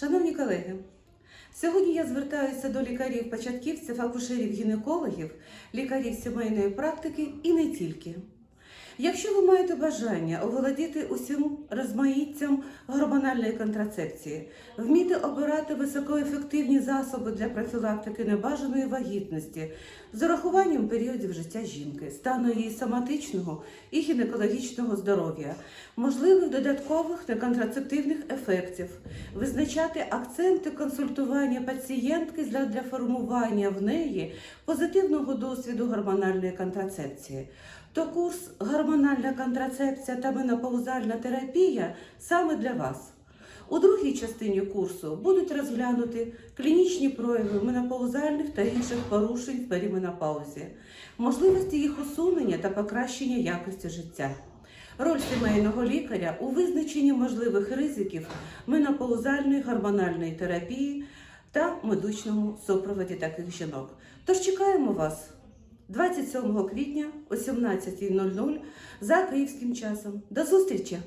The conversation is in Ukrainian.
Шановні колеги, сьогодні я звертаюся до лікарів-початківців, акушерів-гінекологів, лікарів сімейної практики і не тільки. Якщо ви маєте бажання оволодіти усім розмаїттям гормональної контрацепції, вміти обирати високоефективні засоби для профілактики небажаної вагітності з урахуванням періодів життя жінки, стану її соматичного і гінекологічного здоров'я, можливих додаткових неконтрацептивних ефектів, визначати акценти консультування пацієнтки для, формування в неї позитивного досвіду гормональної контрацепції, то курс гормональна контрацепція та менопаузальна терапія саме для вас. У другій частині курсу будуть розглянуті клінічні прояви менопаузальних та інших порушень в періменопаузі, можливості їх усунення та покращення якості життя. Роль сімейного лікаря у визначенні можливих ризиків менопаузальної гормональної терапії та медичному супроводі таких жінок. Тож чекаємо вас 27 квітня о 17.00 за київським часом. До зустрічі!